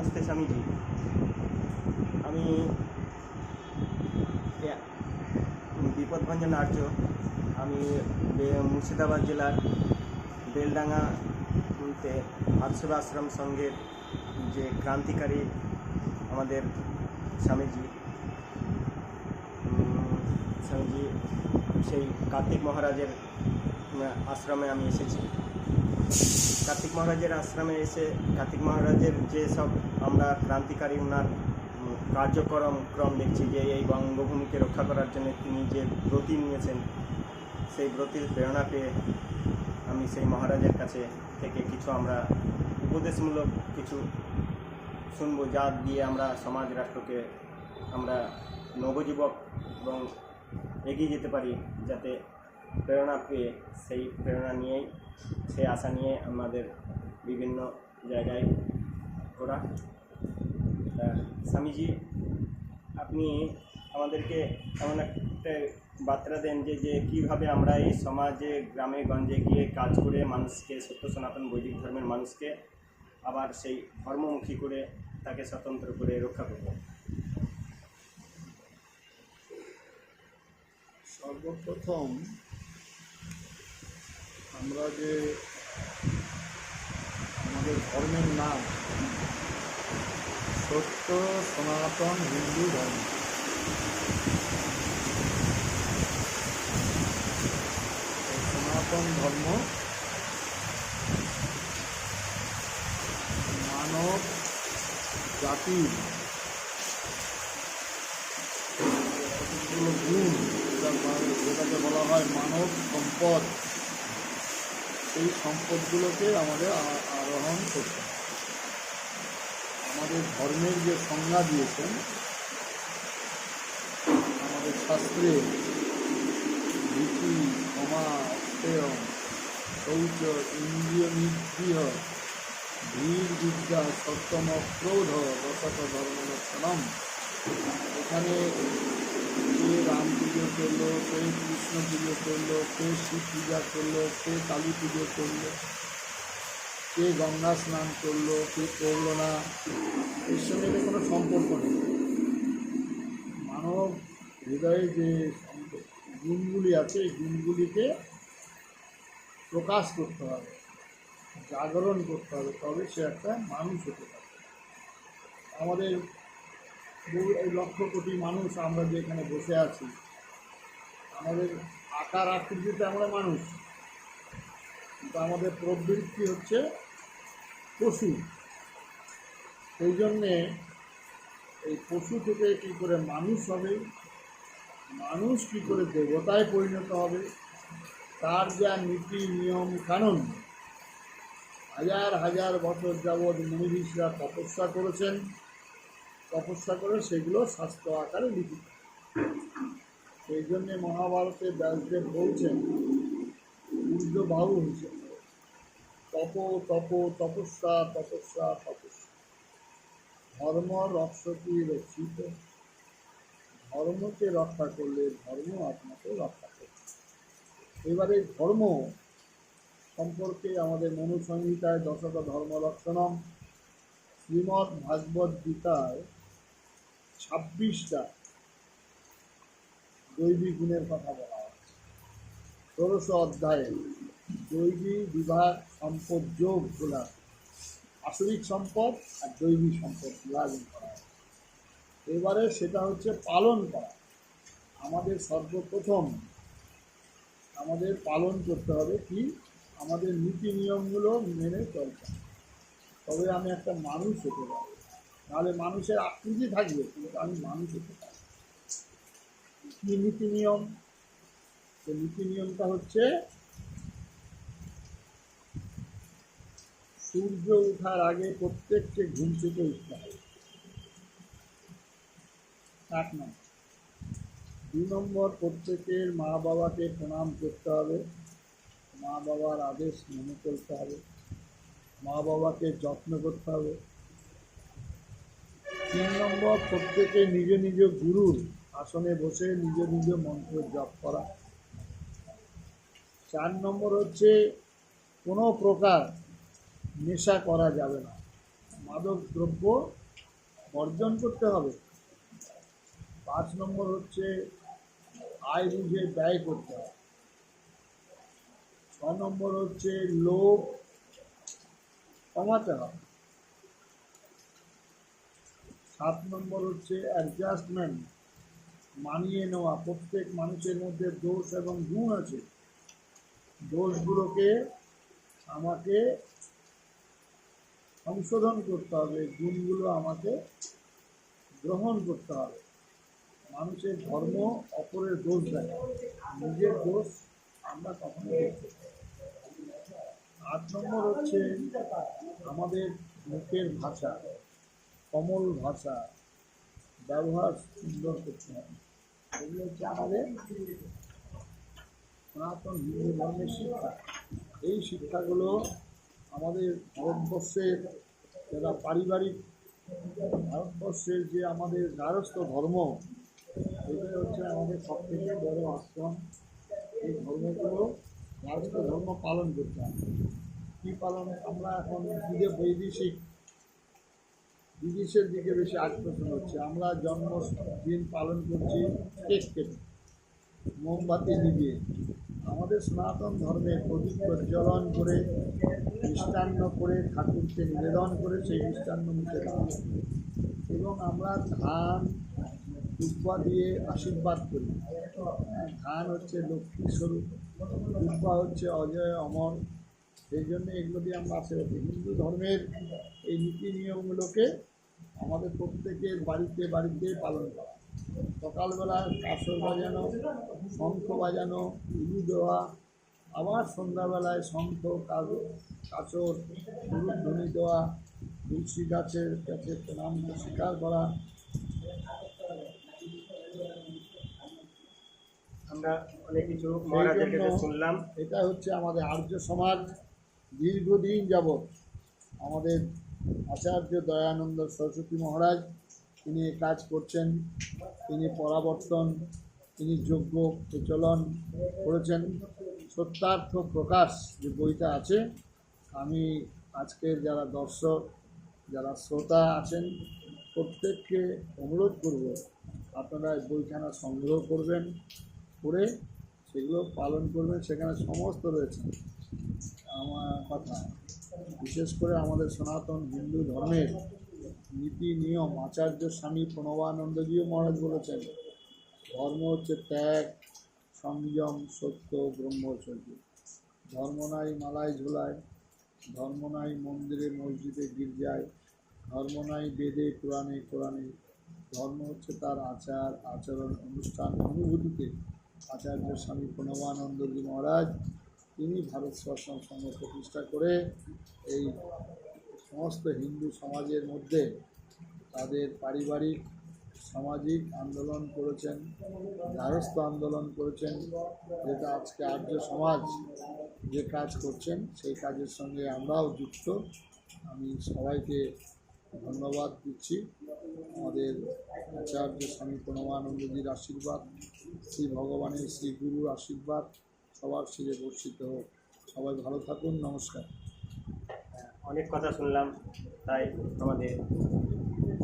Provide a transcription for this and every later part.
নমস্তে স্বামীজি। আমি বিপদভঞ্জন আর্য। আমি মুর্শিদাবাদ জেলার বেলডাঙ্গাতে আটশোরা আশ্রম সংঘের যে ক্রান্তিকারী আমাদের স্বামীজি স্বামীজি সেই কার্তিক মহারাজের আশ্রমে আমি এসেছি। কার্তিক মহারাজের আশ্রমে এসে, কার্তিক মহারাজের যে সব আমরা ক্রান্তিকারী ওনার কার্যক্রম, ক্রম দেখছি যে এই বঙ্গভূমিকে রক্ষা করার জন্য তিনি যে ব্রতী নিয়েছেন, সেই ব্রতির প্রেরণা পেয়ে আমি সেই মহারাজের কাছে থেকে কিছু আমরা উপদেশমূলক কিছু শুনব, যা দিয়ে আমরা সমাজ রাষ্ট্রকে আমরা নবযুবক এবং এগিয়ে যেতে পারি, যাতে প্রেরণা পেয়ে সেই প্রেরণা নিয়েই, সেই আশা নিয়ে আমাদের বিভিন্ন জায়গায় তা স্বামীজি, আপনি আমাদেরকে এমন একটা বার্তা দেন যে যে কীভাবে আমরা এই সমাজে, গ্রামে, গঞ্জে গিয়ে কাজ করে মানুষকে, সত্য সনাতন বৈদিক ধর্মের মানুষকে আবার সেই ধর্মমুখী করে তাকে স্বতন্ত্র করে রক্ষা করব। সর্বপ্রথম আমরা যে আমাদের ধর্মের নাম সত্য, সনাতন, হিন্দু ধর্ম। সনাতন ধর্ম মানব জাতির গুণ যেটাকে বলা হয় মানব সম্পদ। সেই সম্পদগুলোকে আমাদের আরোহণ করতে আমাদের ধর্মের যে সংজ্ঞা দিয়েছেন, আমাদের শাস্ত্রে রীতি ক্ষমা অক্ষেয় শৌচ, ইন্দ্রিয় নিগ্রহ, ধীর বিদ্যা সত্যম ক্রোধ দশত ধর্ম এখানে কে রাম পুজো করল কে কৃষ্ণ পুজো করল কে শিব পূজা করল, কে কালী পুজো করল, কে গঙ্গা স্নান করল, কে করল না, এর সঙ্গে কোনো সম্পর্ক নেই। মানব হৃদয়ে যে গুণগুলি আছে, এই গুণগুলিকে প্রকাশ করতে হবে, জাগরণ করতে হবে, তবে সে একটা মানুষ হতে পারে আমাদের লক্ষ কোটি মানুষ আমরা যে এখানে বসে আছি। আমাদের আকার আকৃতিতে আমরা মানুষ। কিন্তু আমাদের প্রবৃত্তি হচ্ছে পশু। সেই জন্যে এই পশু থেকে কী করে মানুষ হবে, মানুষ কী করে দেবতায় পরিণত হবে, তার যা নীতি, নিয়ম, কানুন, হাজার হাজার বছর যাবৎ মনীষীরা তপস্যা করেছেন। তপস্যা করে সেগুলো শাস্ত্র আকারে লিখিত সেই জন্যে মহাভারতে ব্যাসদেব বলছেন ঊর্ধ্ববাহু হিসেবে তপ তপ, তপস্যা তপস্যা তপস্যা। ধর্ম রক্ষতি রক্ষিত। ধর্মকে রক্ষা করলে ধর্ম আপনাকে রক্ষা করবে এবারে ধর্ম সম্পর্কে আমাদের মনুসংহিতায় দশত ধর্ম লক্ষণম শ্রীমদ্ ভাগবত গীতায় ছাব্বিশটা দৈবী গুণের কথা বলা হচ্ছে। ষোড়শ অধ্যায়ে দৈবী বিভাগ সম্পদ যোগ খোলা আসরিক সম্পদ আর দৈবী সম্পদ বিভাজন করা। এবারে সেটা হচ্ছে পালন করা। আমাদের সর্বপ্রথম আমাদের পালন করতে হবে কি? আমাদের নীতি নিয়মগুলো মেনে চলতে তবে আমি একটা মানুষ হতে পারব নাহলে মানুষের আকৃতি থাকবে, কিন্তু আমি মানুষ হতে পারব কী নীতি নিয়ম? তো নীতি নিয়মটা হচ্ছে, সূর্য ওঠার আগে প্রত্যেককে ঘুম থেকে উঠতে হবে। এক নম্বর। দুই নম্বর, প্রত্যেকের মা বাবাকে প্রণাম করতে হবে। মা বাবার আদেশ মেনে চলতে হবে। মা বাবাকে যত্ন করতে হবে। তিন নম্বর প্রত্যেকে নিজ নিজ গুরুর আসনে বসে নিজ নিজ মন্ত্র জপ করা। চার নম্বর হচ্ছে, কোনো প্রকার নেশা করা যাবে না। মাদক দ্রব্য বর্জন করতে হবে। পাঁচ নম্বর হচ্ছে, আয় বুঝে ব্যয় করতে হবে। ছ নম্বর হচ্ছে, লোভ কমাতে হবে। সাত নম্বর হচ্ছে অ্যাডজাস্টমেন্ট মানিয়ে নেওয়া। প্রত্যেক মানুষের মধ্যে দোষ এবং গুণ আছে। দোষগুলোকে আমাকে সংশোধন করতে হবে। গুণগুলো আমাকে গ্রহণ করতে হবে। মানুষের ধর্ম অপরের দোষ দেয়। নিজের দোষ আমরা কখনো আট নম্বর হচ্ছে আমাদের মুখের ভাষা। কমল ভাষা ব্যবহার সুন্দর করতে হবে এগুলো হচ্ছে আমাদের সনাতন হিন্দু ধর্মের শিক্ষা। এই শিক্ষাগুলো আমাদের ভারতবর্ষের যারা পারিবারিক, ভারতবর্ষের যে আমাদের গারস্থ ধর্ম এটাই হচ্ছে আমাদের সব থেকে বড় আশ্রম। এই ধর্মগুলো গারস্থ ধর্ম পালন করতে হবে কী পালন? আমরা এখন বৈদেশিক বিদেশের দিকে বেশি আকর্ষণ হচ্ছে। আমরা জন্মদিন পালন করছি কেক কেটে মোমবাতি নিভিয়ে। আমাদের সনাতন ধর্মে প্রদীপ প্রজ্বলন করে মিষ্টান্ন করে ঠাকুরকে নিবেদন করে সেই মিষ্টান্ন মুখে এবং আমরা ধান দুব্বা দিয়ে আশীর্বাদ করি। হ্যাঁ, ধান হচ্ছে লক্ষ্মীর স্বরূপ দুব্বা হচ্ছে অজয় অমর। সেই জন্য এগুলো দিয়ে আমরা আশীর্বাদ। হিন্দু ধর্মের এই নীতি নিয়মগুলোকে আমাদের প্রত্যেকের বাড়িতে বাড়িতে পালন করা। সকালবেলা কাসর বাজানো শঙ্খ বাজানো উলু দেওয়া আবার সন্ধ্যাবেলায় শঙ্খ কাসর ধ্বনি দেওয়া তুলসী গাছের কাছে প্রণাম স্বীকার করা। আমরা অনেক কিছু শুনলাম। এটা হচ্ছে আমাদের আর্য সমাজ দীর্ঘদিন যাবৎ আমাদের আচার্য দয়ানন্দ সরস্বতী মহারাজ, তিনি কাজ করছেন, তিনি পরাবর্তন, তিনি যোগ্য প্রচলন করেছেন। সত্যার্থ প্রকাশ যে বইটা আছে, আমি আজকের যারা দর্শক, যারা শ্রোতা আছেন, প্রত্যেককে অনুরোধ করব, আপনারা বইখানা সংগ্রহ করবেন করে সেগুলো পালন করবেন, সেখানে সমস্ত রয়েছে। আমার কথা। বিশেষ করে আমাদের সনাতন হিন্দু ধর্মের নীতি, নিয়ম, আচার্য স্বামী প্রণবানন্দজিও মহারাজ বলেছেন, ধর্ম হচ্ছে ত্যাগ, সংযম, সত্য ব্রহ্মচর্য ধর্ম নাই মালায় ঝোলায় ধর্ম নাই মন্দিরে মসজিদে গির্জায়, ধর্ম নাই বেদে কোরআনে কোরআনে। ধর্ম হচ্ছে তার আচার, আচরণ, অনুষ্ঠান, অনুভূতিতে। আচার্য স্বামী প্রণবানন্দজি মহারাজ তিনি ভারত শাসন সংঘ প্রতিষ্ঠা করে এই সমস্ত হিন্দু সমাজের মধ্যে তাদের পারিবারিক, সামাজিক আন্দোলন করেছেন গারস্থ আন্দোলন করেছেন, যেটা আজকে আর্য সমাজ যে কাজ করছেন, সেই কাজের সঙ্গে আমরাও যুক্ত। আমি সবাইকে ধন্যবাদ দিচ্ছি। আমাদের আচার্য স্বামী প্রণবানন্দজির আশীর্বাদ, শ্রী ভগবানের শ্রী গুরুর আশীর্বাদ সবার শিরে বর্ষিত হোক। সবাই ভালো থাকুন, নমস্কার। অনেক কথা শুনলাম, তাই আমাদের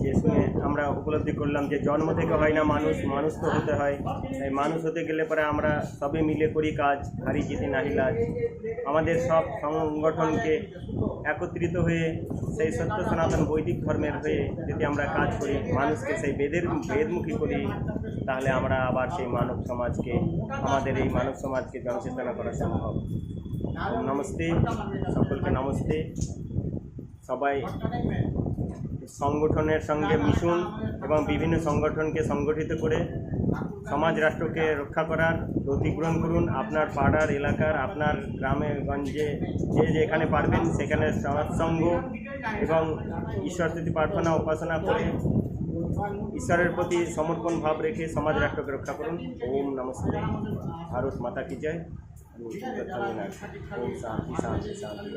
যে শুনে আমরা উপলব্ধি করলাম যে জন্ম থেকে হয় না মানুষ মানুষ তো হতে হয়। তাই মানুষ হতে গেলে পরে আমরা সবে মিলে করি কাজ, হারি জিতে নাহি লাজ। আমাদের সব সংগঠনকে একত্রিত হয়ে সেই সত্য সনাতন বৈদিক ধর্মের হয়ে যদি আমরা কাজ করি, মানুষকে সেই বেদের, বেদমুখী করি, তাহলে আমরা আবার সেই মানব সমাজকে, আমাদের এই মানব সমাজকে জনচেতনা করা সম্ভব। নমস্তে, সকলকে নমস্তে। সবাই সংগঠনের সঙ্গে মিশুন এবং বিভিন্ন সংগঠনকে সংগঠিত করে সমাজ রাষ্ট্রকে রক্ষা করার প্রতিগ্রহণ করুন। আপনার পাড়ার এলাকার, আপনার গ্রামে গঞ্জে যে যেখানে পারবেন সেখানে সৎসঙ্গ এবং ঈশ্বর প্রতি প্রার্থনা, উপাসনা করে ঈশ্বরের প্রতি সমর্পণ ভাব রেখে সমাজ রাষ্ট্রকে রক্ষা করুন। ওম নমস্তে ভারত মাতা কি জয়। ওম শান্তি শান্তি শান্তি।